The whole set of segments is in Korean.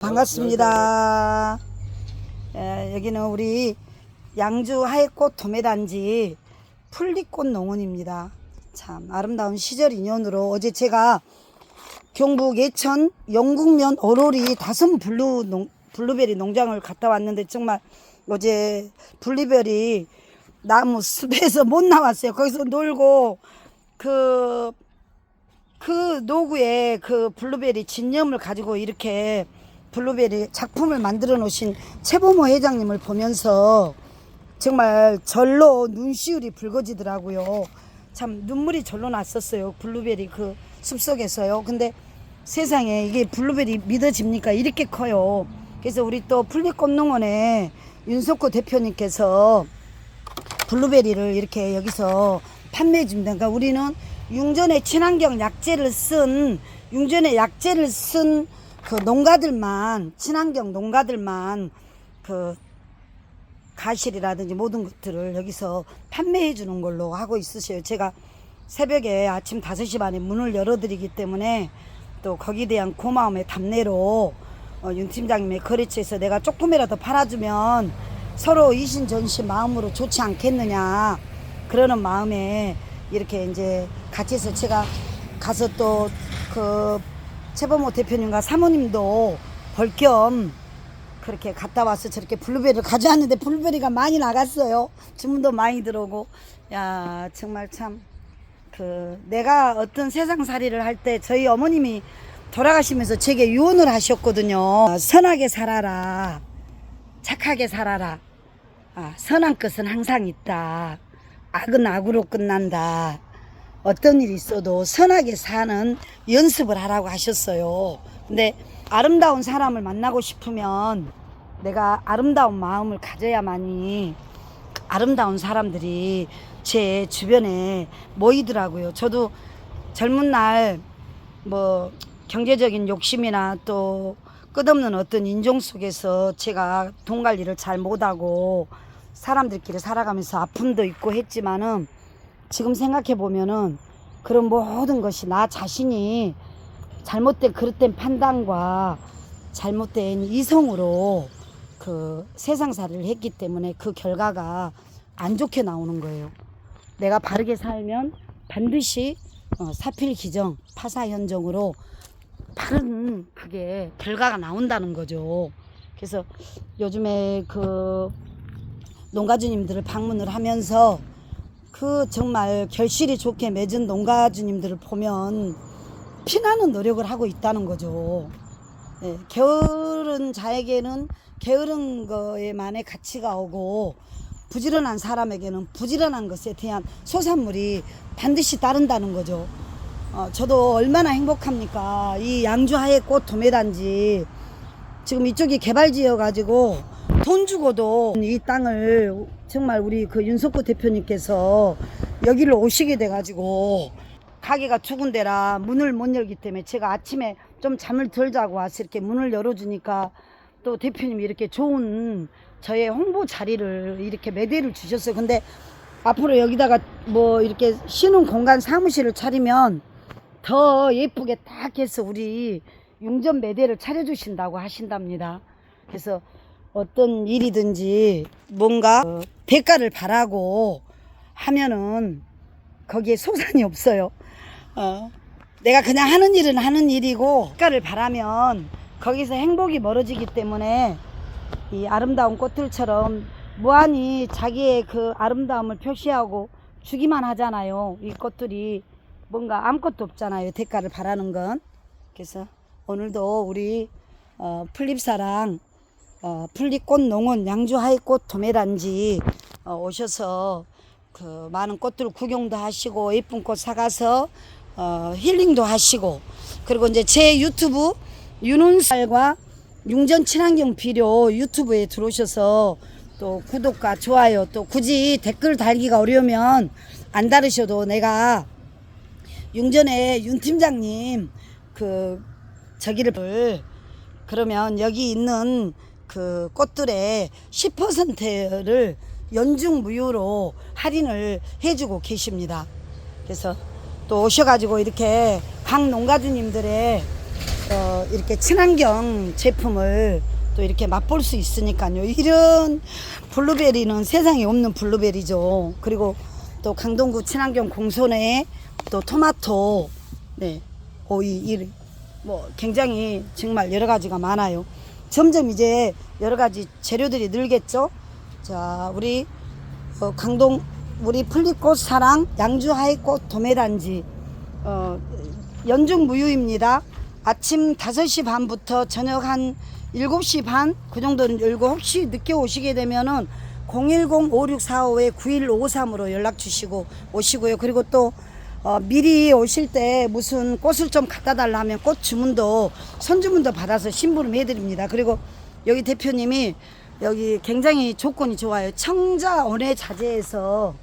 반갑습니다. 에, 여기는 우리 양주 하회꽃 도매단지 풀리꽃 농원입니다. 참 아름다운 시절 인연으로 어제 제가 경북 예천 영국면 어로리 다섬 블루 농, 블루베리 농장을 갔다 왔는데 정말 어제 블루베리 나무 숲에서 못 나왔어요. 거기서 놀고 그그 노구에 그 블루베리 진념을 가지고 이렇게 블루베리 작품을 만들어 놓으신 최보모 회장님을 보면서 정말 절로 눈시울이 붉어지더라고요. 참 눈물이 절로 났었어요. 블루베리 그 숲속에서요. 근데 세상에 이게 블루베리 믿어집니까? 이렇게 커요. 그래서 우리 또 풀리꽃농원의 윤석호 대표님께서 블루베리를 이렇게 여기서 판매해 줍니다. 그러니까 우리는 융전의 친환경 약재를 쓴 융전의 약재를 쓴 그 농가들만 친환경 농가들만 그 가실이라든지 모든 것들을 여기서 판매해 주는 걸로 하고 있으셔요. 제가 새벽에 아침 5시 반에 문을 열어드리기 때문에 또 거기에 대한 고마움의 답례로 어, 윤 팀장님의 거래처에서 내가 조금이라도 팔아주면 서로 이신전시 마음으로 좋지 않겠느냐 그러는 마음에 이렇게 이제 같이 해서 제가 가서 또그 최범호 대표님과 사모님도 볼겸 그렇게 갔다 와서 저렇게 블루베리를 가져왔는데 블루베리가 많이 나갔어요. 주문도 많이 들어오고 야 정말 참 그 내가 어떤 세상살이를 할 때 저희 어머님이 돌아가시면서 제게 유언을 하셨거든요. 선하게 살아라. 착하게 살아라. 아, 선한 것은 항상 있다. 악은 악으로 끝난다. 어떤 일이 있어도 선하게 사는 연습을 하라고 하셨어요. 근데 아름다운 사람을 만나고 싶으면 내가 아름다운 마음을 가져야만이 아름다운 사람들이 제 주변에 모이더라고요. 저도 젊은 날 뭐 경제적인 욕심이나 또 끝없는 어떤 인종 속에서 제가 돈 관리를 잘 못하고 사람들끼리 살아가면서 아픔도 있고 했지만은 지금 생각해 보면은 그런 모든 것이 나 자신이 잘못된 그릇된 판단과 잘못된 이성으로 그 세상살이를 했기 때문에 그 결과가 안 좋게 나오는 거예요. 내가 바르게 살면 반드시 어, 사필 기정, 파사 현정으로 바른 그게 결과가 나온다는 거죠. 그래서 요즘에 그 농가주님들을 방문을 하면서 그 정말 결실이 좋게 맺은 농가주님들을 보면 피나는 노력을 하고 있다는 거죠. 예, 게으른 자에게는 게으른 거에만의 가치가 오고 부지런한 사람에게는 부지런한 것에 대한 소산물이 반드시 따른다는 거죠. 어, 저도 얼마나 행복합니까? 이 양주 하의 꽃 도매단지 지금 이쪽이 개발지여 가지고 돈 주고도 이 땅을 정말 우리 그 윤석호 대표님께서 여기를 오시게 돼 가지고 가게가 두 군데라 문을 못 열기 때문에 제가 아침에 좀 잠을 덜 자고 와서 이렇게 문을 열어주니까 또 대표님이 이렇게 좋은 저의 홍보 자리를 이렇게 매대를 주셨어요. 근데 앞으로 여기다가 뭐 이렇게 쉬는 공간 사무실을 차리면 더 예쁘게 딱 해서 우리 융전 매대를 차려주신다고 하신답니다. 그래서 어떤 일이든지 뭔가 어, 대가를 바라고 하면은 거기에 소산이 없어요. 어, 내가 그냥 하는 일은 하는 일이고 대가를 바라면 거기서 행복이 멀어지기 때문에 이 아름다운 꽃들처럼 무한히 자기의 그 아름다움을 표시하고 주기만 하잖아요. 이 꽃들이 뭔가 아무것도 없잖아요. 대가를 바라는 건. 그래서 오늘도 우리 어, 풀립사랑 어, 풀리꽃 농원 양주 하이꽃 도매단지 어, 오셔서 그 많은 꽃들 구경도 하시고 예쁜 꽃 사가서 어, 힐링도 하시고. 그리고 이제 제 유튜브 윤은살과 융전 친환경 비료 유튜브에 들어오셔서 또 구독과 좋아요 또 굳이 댓글 달기가 어려우면 안 다르셔도 내가 융전의 윤 팀장님 그 저기를 그러면 여기 있는 그 꽃들의 10%를 연중 무휴로 할인을 해주고 계십니다. 그래서 또 오셔가지고 이렇게 각 농가주님들의 어, 이렇게 친환경 제품을 또 이렇게 맛볼 수 있으니까요. 이런 블루베리는 세상에 없는 블루베리죠. 그리고 또 강동구 친환경 공손에 또 토마토, 네, 오이, 이, 뭐 굉장히 정말 여러 가지가 많아요. 점점 이제 여러 가지 재료들이 늘겠죠. 자, 우리 어, 강동 우리 풀잎꽃 사랑 양주 하이꽃 도매단지 어, 연중 무휴입니다. 아침 5시 반부터 저녁 한 7시 반 그 정도는 열고 혹시 늦게 오시게 되면은 010-5645-9153으로 연락 주시고 오시고요. 그리고 또 어, 미리 오실 때 무슨 꽃을 좀 갖다 달라 하면 꽃 주문도 선주문도 받아서 심부름 해드립니다. 그리고 여기 대표님이 여기 굉장히 조건이 좋아요. 청자 원예 자재에서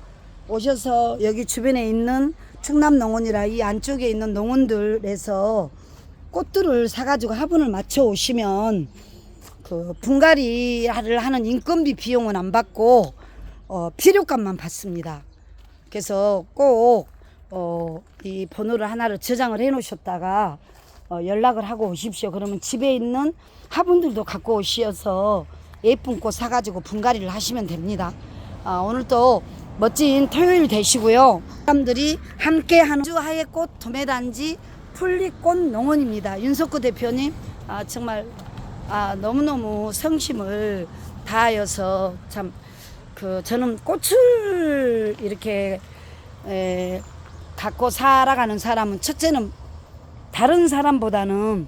오셔서 여기 주변에 있는 충남 농원이라 이 안쪽에 있는 농원들에서 꽃들을 사가지고 화분을 맞춰 오시면 그 분갈이를 하는 인건비 비용은 안 받고 어, 필요값만 받습니다. 그래서 꼭 어, 이 번호를 하나를 저장을 해 놓으셨다가 어, 연락을 하고 오십시오. 그러면 집에 있는 화분들도 갖고 오셔서 예쁜 꽃 사가지고 분갈이를 하시면 됩니다. 아, 오늘 또 멋진 토요일 되시고요. 사람들이 함께 하는 주하의 꽃 도매단지 풀리꽃 농원입니다. 윤석구 대표님 아, 정말 아, 너무너무 성심을 다하여서 참 그 저는 꽃을 이렇게 에, 갖고 살아가는 사람은 첫째는 다른 사람보다는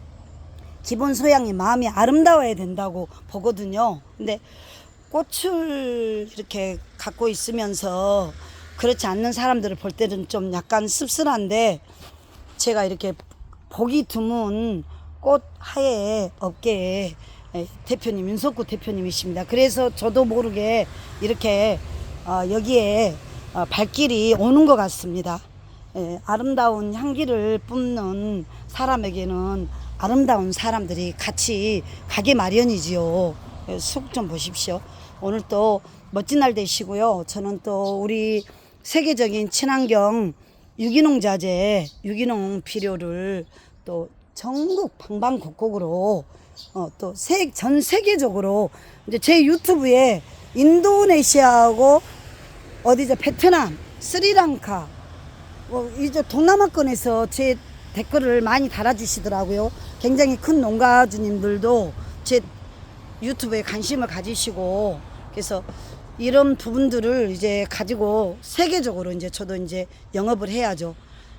기본 소양이 마음이 아름다워야 된다고 보거든요. 근데 꽃을 이렇게 갖고 있으면서 그렇지 않는 사람들을 볼 때는 좀 약간 씁쓸한데 제가 이렇게 보기 드문 꽃 하에 업계에 에, 대표님 윤석구 대표님이십니다. 그래서 저도 모르게 이렇게 어, 여기에 어, 발길이 오는 것 같습니다. 예, 아름다운 향기를 뿜는 사람에게는 아름다운 사람들이 같이 가게 마련이지요. 예, 속좀 보십시오. 오늘 또 멋진 날 되시고요. 저는 또 우리 세계적인 친환경 유기농 자재, 유기농 비료를 또 전국 방방곡곡으로 어, 또전 세계적으로 이제 제 유튜브에 인도네시아하고 어디죠 베트남, 스리랑카 뭐 이제 동남아권에서 제 댓글을 많이 달아주시더라고요. 굉장히 큰 농가주님들도 제 유튜브에 관심을 가지시고 그래서 이런 부분들을 이제 가지고 세계적으로 이제 저도 이제 영업을 해야죠.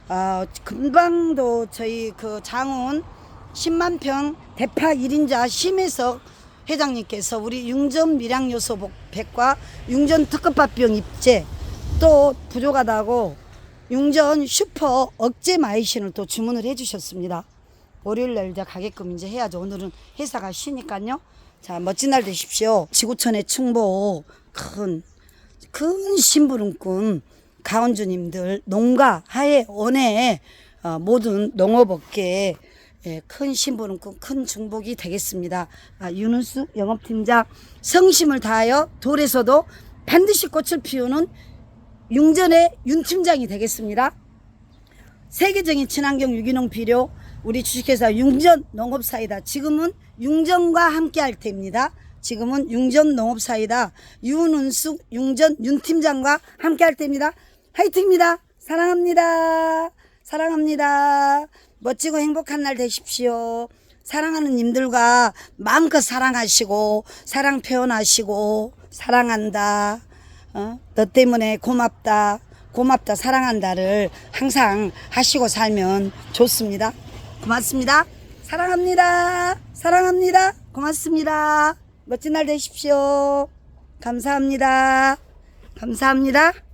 아, 금방도 저희 그 장훈 10만 평 대파 1인자 심혜석 회장님께서 우리 융전 밀양요소 백과 융전 특급밥병 입제 또 부족하다고 융전 슈퍼 억제 마이신을 또 주문을 해주셨습니다. 월요일 날 이제 가게끔 이제 해야죠. 오늘은 회사가 쉬니까요. 자, 멋진 날 되십시오. 지구촌의 충보 큰, 큰 심부름꾼 가원주님들, 농가, 하해, 원해, 어, 모든 농업업계에 예, 큰 심부름꾼, 큰 중복이 되겠습니다. 아, 윤은숙 영업팀장 성심을 다하여 돌에서도 반드시 꽃을 피우는 융전의 윤 팀장이 되겠습니다. 세계적인 친환경 유기농 비료 우리 주식회사 융전 농업사이다. 지금은 융전과 함께 할 테입니다. 지금은 융전 농업사이다. 윤은숙 융전 윤 팀장과 함께 할 때입니다. 화이팅입니다. 사랑합니다. 사랑합니다. 멋지고 행복한 날 되십시오. 사랑하는 님들과 마음껏 사랑하시고 사랑 표현하시고 사랑한다. 어? 너 때문에 고맙다. 고맙다. 사랑한다를 항상 하시고 살면 좋습니다. 고맙습니다. 사랑합니다. 사랑합니다. 고맙습니다. 멋진 날 되십시오. 감사합니다. 감사합니다.